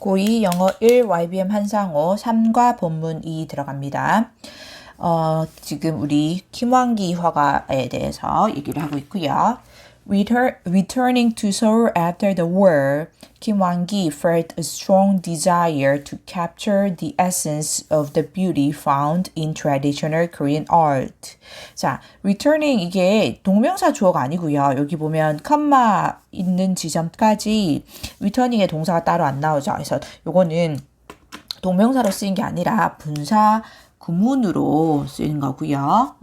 고2 영어 1 YBM 한상호 3과 본문 2 들어갑니다. 어, 지금 우리 김환기 화가에 대해서 얘기를 하고 있고요. Return, returning to Seoul after the war, Kim Won-gi felt a strong desire to capture the essence of the beauty found in traditional Korean art. 자, returning 이게 동명사 주어가 아니고요. 여기 보면 컴마 있는 지점까지 returning의 동사가 따로 안 나오죠. 그래서 요거는 동명사로 쓰인 게 아니라 분사 구문으로 쓰인 거고요.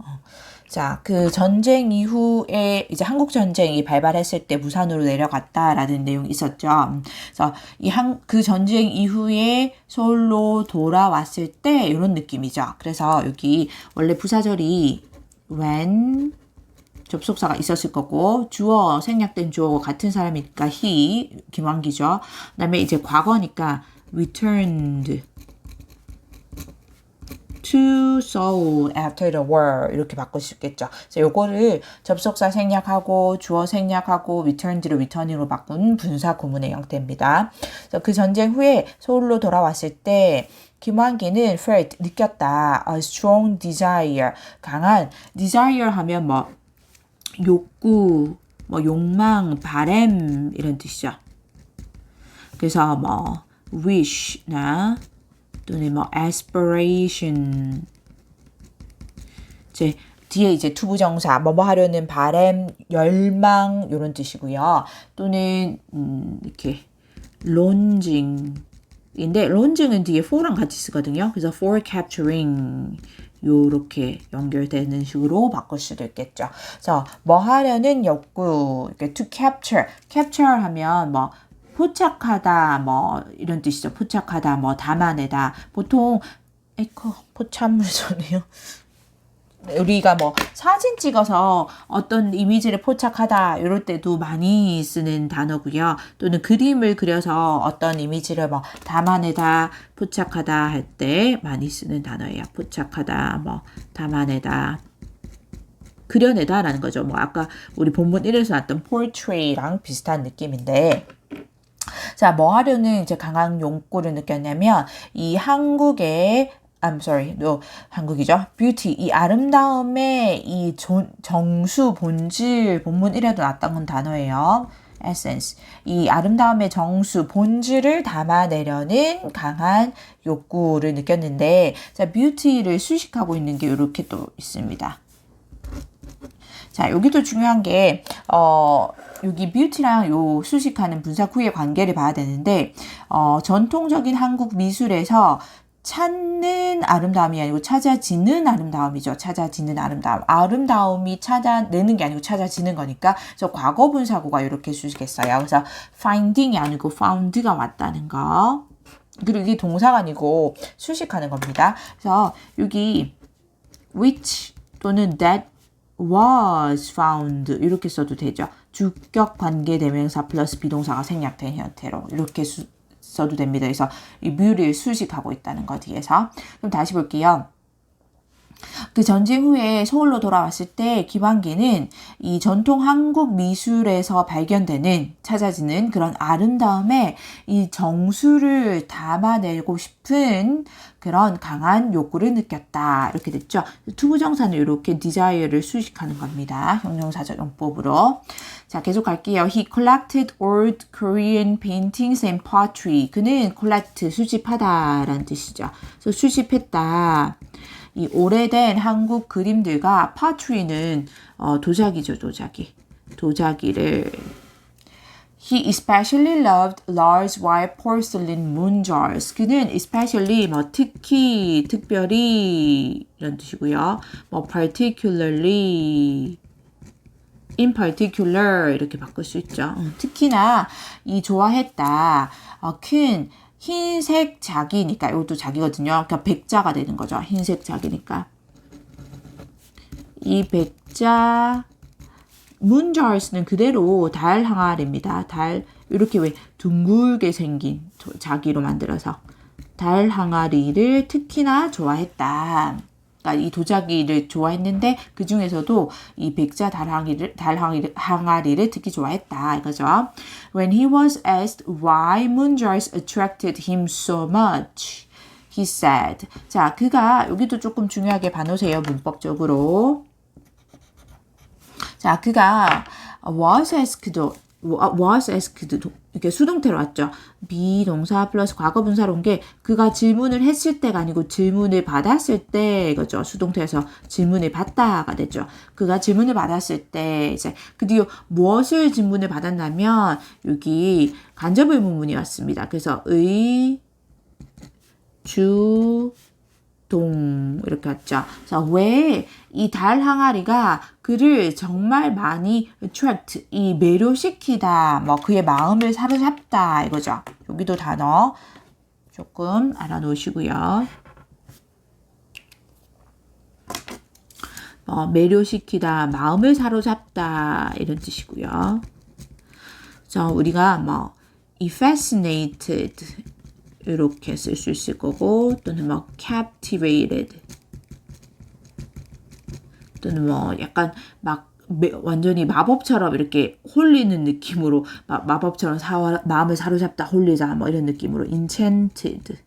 어. 자, 그 전쟁 이후에 이제 한국 전쟁이 발발했을 때 부산으로 내려갔다라는 내용이 있었죠. 그래서 이 한 그 전쟁 이후에 서울로 돌아왔을 때 이런 느낌이죠. 그래서 여기 원래 부사절이 when 접속사가 있었을 거고 주어 생략된 주어 같은 사람이니까 he 김환기죠. 그다음에 이제 과거니까 returned to Seoul after the war 이렇게 바꿀 수 있겠죠. 그래서 요거를 접속사 생략하고 주어 생략하고 returned를 returning으로 바꾼 분사 구문의 형태입니다. 그래서 그 전쟁 후에 서울로 돌아왔을 때 김환기는 felt 느꼈다 a strong desire 강한 desire 하면 뭐 욕구 뭐 욕망 바램 이런 뜻이죠. 그래서 뭐 wish나 또는 뭐 aspiration 이제 뒤에 이제 투부정사 뭐뭐 하려는 바램 열망 이런 뜻이고요. 또는 음, 이렇게 론징 인데 론징은 뒤에 for랑 같이 쓰거든요. 그래서 for capturing 요렇게 연결되는 식으로 바꿀 수도 있겠죠. 그래서 뭐 하려는 욕구, 이렇게 to capture, capture 하면 뭐 포착하다 뭐 이런 뜻이죠. 포착하다 뭐 담아내다. 보통 에코 포착물소네요. 우리가 뭐 사진 찍어서 어떤 이미지를 포착하다 이럴 때도 많이 쓰는 단어고요. 또는 그림을 그려서 어떤 이미지를 뭐 담아내다, 포착하다 할 때 많이 쓰는 단어예요. 포착하다, 뭐 담아내다. 그려내다라는 거죠. 뭐 아까 우리 본문 1에서 나왔던 portray랑 비슷한 느낌인데 자, 뭐 하려는 이제 강한 욕구를 느꼈냐면 이 한국의 I'm sorry, no, 한국이죠. beauty, 이 아름다움의 이 조, 정수, 본질, 본문 1에도 나왔던 단어예요. essence. 이 아름다움의 정수, 본질을 담아내려는 강한 욕구를 느꼈는데, 자, beauty를 수식하고 있는 게 이렇게 또 있습니다. 자, 여기도 중요한 게, 어, 여기 뷰티랑 요 수식하는 분사 구의 관계를 봐야 되는데, 어, 전통적인 한국 미술에서 찾는 아름다움이 아니고 찾아지는 아름다움이죠. 찾아지는 아름다움. 아름다움이 찾아내는 게 아니고 찾아지는 거니까 저 과거 분사구가 이렇게 수식했어요. 그래서 finding이 아니고 found가 왔다는 거. 그리고 이게 동사가 아니고 수식하는 겁니다. 그래서 여기 which 또는 that was found 이렇게 써도 되죠. 주격 관계 대명사 플러스 비동사가 생략된 형태로 이렇게 수, 써도 됩니다. 그래서 이 뮤를 수식하고 있다는 거 뒤에서. 그럼 다시 볼게요. 그 전쟁 후에 서울로 돌아왔을 때 김환기는 이 전통 한국 미술에서 발견되는 찾아지는 그런 아름다움에 이 정수를 담아내고 싶은 그런 강한 욕구를 느꼈다. 이렇게 됐죠. 투부정사는 이렇게 desire를 수식하는 겁니다. 형용사적 용법으로. 자, 계속 갈게요. He collected old Korean paintings and pottery. 그는 collect, 수집하다라는 뜻이죠. 그래서 수집했다. 이 오래된 한국 그림들과 파트리는 어, 도자기죠, 도자기. 도자기를 He especially loved large white porcelain moon jars. 그는 especially 뭐 특히, 특별히 이런 뜻이고요. 뭐 particularly in particular 이렇게 바꿀 수 있죠. 특히나 이 좋아했다. 어, 큰 흰색 자기니까 이것도 자기거든요. 그러니까 백자가 되는 거죠. 흰색 자기니까. 이 백자 문자스는 그대로 달 항아리입니다. 달 이렇게 왜 둥글게 생긴 자기로 만들어서 달 항아리를 특히나 좋아했다. 그러니까 이 도자기를 좋아했는데 그 중에서도 이 백자 달항이를 달항이를 항아리를 특히 좋아했다 이거죠. When he was asked why moon jars attracted him so much, he said. 자, 그가 여기도 조금 중요하게 봐놓으세요 문법적으로. 자, 그가 was asked was asked 이렇게 수동태로 왔죠. 비동사 플러스 과거 분사로 온 게 그가 질문을 했을 때가 아니고 질문을 받았을 때 이거죠. 수동태에서 질문을 받다가 됐죠. 그가 질문을 받았을 때 이제 그 뒤에 무엇을 질문을 받았냐면 여기 간접 의문문이 왔습니다. 그래서 의, 주, 동 이렇게 왔죠. 그래서 왜이 달 항아리가 그를 정말 많이 attract 이 매료시키다 뭐 그의 마음을 사로잡다 이거죠. 여기도 단어 조금 알아놓으시고요. 뭐 매료시키다 마음을 사로잡다 이런 뜻이고요. 자 우리가 뭐 이 fascinated 이렇게 쓸 수 있을 거고 또는 뭐 captivated. 또는 뭐 약간 막 매, 완전히 마법처럼 이렇게 홀리는 느낌으로 마, 마법처럼 사, 마음을 사로잡다 홀리자 뭐 이런 느낌으로 enchanted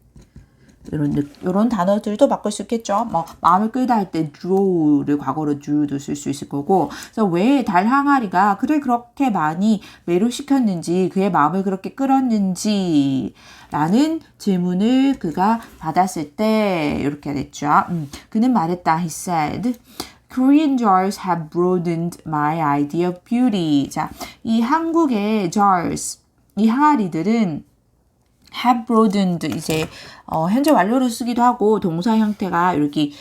이런 이런 단어들도 바꿀 수 있겠죠. 뭐 마음을 끌다 할 때 draw를 과거로 draw도 쓸 수 있을 거고. 그래서 왜 달 항아리가 그를 그렇게 많이 매료시켰는지 그의 마음을 그렇게 끌었는지 라는 질문을 그가 받았을 때 이렇게 됐죠. 음, 그는 말했다. He said. Korean jars have broadened my idea of beauty. 자, 이 한국의 jars, 이 항아리들은 have broadened 이제 어, 현재 완료로 쓰기도 하고 동사 형태가 이렇게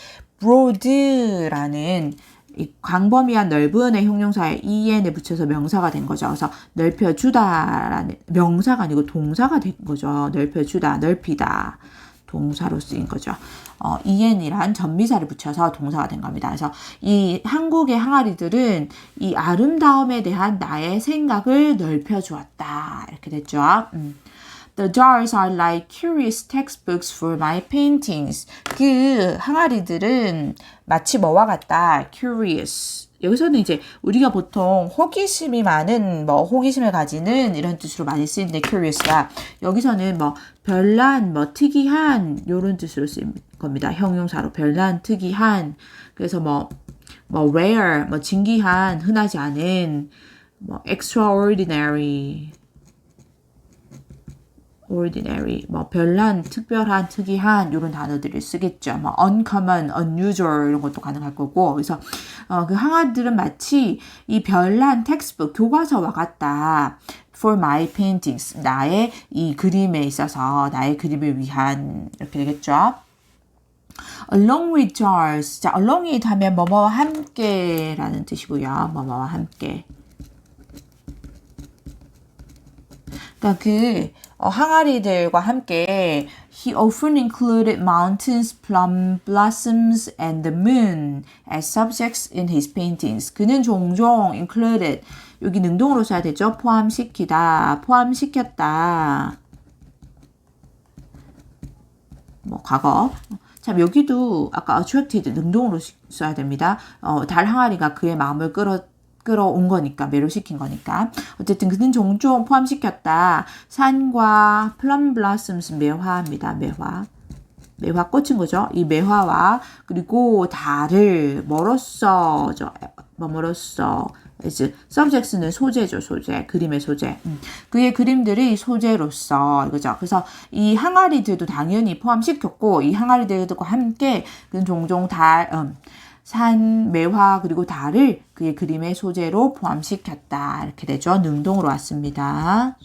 broad라는 이 광범위한 넓은의 형용사에 en에 붙여서 명사가 된 거죠. 그래서 넓혀주다라는 명사가 아니고 동사가 된 거죠. 넓혀주다, 넓히다. 동사로 쓰인 거죠. 어, en이란 전미사를 붙여서 동사가 된 겁니다. 그래서 이 한국의 항아리들은 이 아름다움에 대한 나의 생각을 넓혀 주었다. 이렇게 됐죠. 음. The jars are like curious textbooks for my paintings. 그 항아리들은 마치 뭐와 같다. curious. 여기서는 이제 우리가 보통 호기심이 많은 뭐 호기심을 가지는 이런 뜻으로 많이 쓰이는데 curious가 여기서는 뭐 별난 뭐 특이한 이런 뜻으로 쓰인 겁니다. 형용사로 별난 특이한 그래서 뭐뭐 뭐 rare 뭐 진기한 흔하지 않은 뭐 extraordinary ordinary, 뭐 별난, 특별한, 특이한 이런 단어들을 쓰겠죠. 뭐 uncommon, unusual 이런 것도 가능할 거고. 그래서 어, 그 항아들은 마치 이 별난 텍스트북 교과서와 같다. For my paintings, 나의 이 그림에 있어서 나의 그림을 위한 이렇게 되겠죠. along with jars. 자, along with 하면 뭐뭐와 함께라는 뜻이고요. 뭐뭐와 함께. 그러니까 그 어, 항아리들과 함께 he often included mountains, plum blossoms, and the moon as subjects in his paintings. 그는 종종 included 여기 능동으로 써야 되죠. 포함시키다, 포함시켰다. 뭐 과거. 참 여기도 아까 attracted 능동으로 써야 됩니다. 어, 달 항아리가 그의 마음을 끌어 끌어온 거니까 매료시킨 거니까 어쨌든 그는 종종 포함시켰다. 산과 플럼 블라썸스 매화입니다. 매화. 매화 꽃인 거죠. 이 매화와 그리고 달을 멀었어죠. 뭐멀었어 is subject는 소재죠, 소재. 그림의 소재. 음. 그의 그림들이 소재로서 이거죠. 그래서 이 항아리들도 당연히 포함시켰고 이 항아리들과 함께 그는 종종 달 음, 산, 매화 그리고 달을 그의 그림의 소재로 포함시켰다. 이렇게 되죠. 능동으로 왔습니다.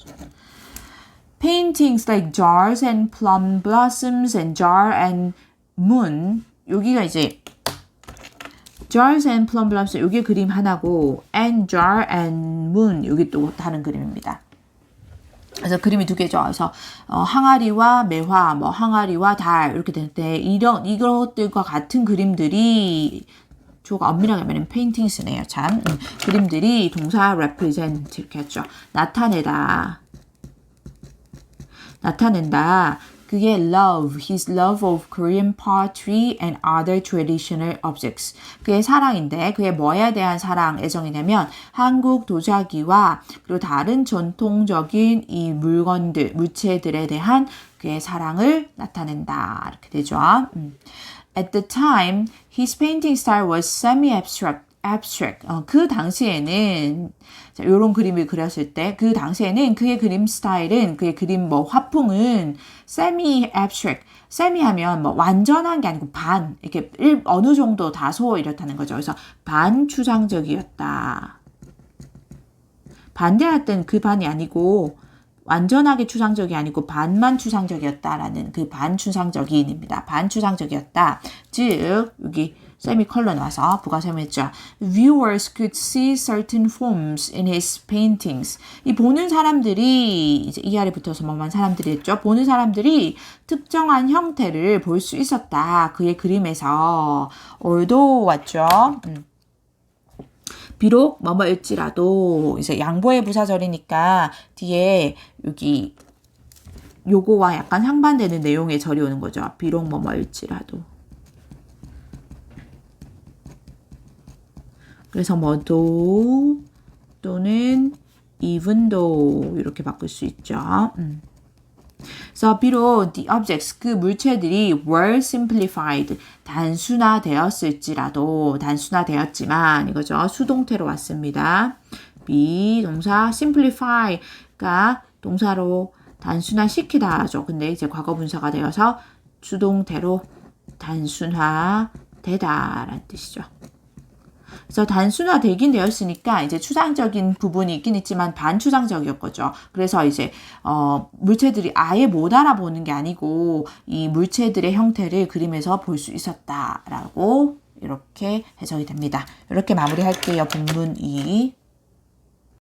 Paintings like jars and plum blossoms and jar and moon. 여기가 이제 jars and plum blossoms 여기 그림 하나고 and jar and moon 여기 또 다른 그림입니다. 그래서 그림이 두 개죠. 그래서 어, 항아리와 매화, 뭐 항아리와 달 이렇게 되는데 이런 이것들과 같은 그림들이 주어가 엄밀하게 말하면 paintings네요. 참 음, 그림들이 동사 represent 이렇게 했죠. 나타내다, 나타낸다. 그게 love, his love of Korean pottery and other traditional objects. 그의 사랑인데 그의 뭐에 대한 사랑, 애정이냐면 한국 도자기와 그리고 다른 전통적인 이 물건들, 물체들에 대한 그의 사랑을 나타낸다. 이렇게 되죠. 음. At the time, his painting style was semi-abstract. abstract. 어, 그 당시에는 자, 요런 그림을 그렸을 때 그 당시에는 그의 그림 스타일은 그의 그림 뭐 화풍은 semi abstract. semi 하면 뭐 완전한 게 아니고 반 이렇게 일, 어느 정도 다소 이렇다는 거죠. 그래서 반 추상적이었다. 반대할 땐그 반이 아니고 완전하게 추상적이 아니고 반만 추상적이었다라는 그 반추상적인입니다. 반추상적이었다. 즉 여기 세미컬론 와서 부가 설명했죠. Viewers could see certain forms in his paintings. 이 보는 사람들이 이제 이 아래 붙어서 뭐만 사람들이 했죠. 보는 사람들이 특정한 형태를 볼 수 있었다. 그의 그림에서 올도 왔죠. 음. 비록 뭐뭐일지라도 이제 양보의 부사절이니까 뒤에 여기 요거와 약간 상반되는 내용의 절이 오는 거죠. 비록 뭐뭐일지라도. 그래서 뭐도 또는 even though 이렇게 바꿀 수 있죠. 음. 그래서 비록 the objects 그 물체들이 were simplified 단순화되었을지라도 단순화되었지만 이거죠 수동태로 왔습니다. be 동사 simplify가 동사로 단순화시키다죠. 근데 이제 과거 분사가 되어서 수동태로 단순화되다라는 뜻이죠. 그래서 단순화 되긴 되었으니까 이제 추상적인 부분이 있긴 있지만 반추상적이었거죠. 그래서 이제 어 물체들이 아예 못 알아보는 게 아니고 이 물체들의 형태를 그림에서 볼 수 있었다라고 이렇게 해석이 됩니다. 이렇게 마무리할게요. 본문 2.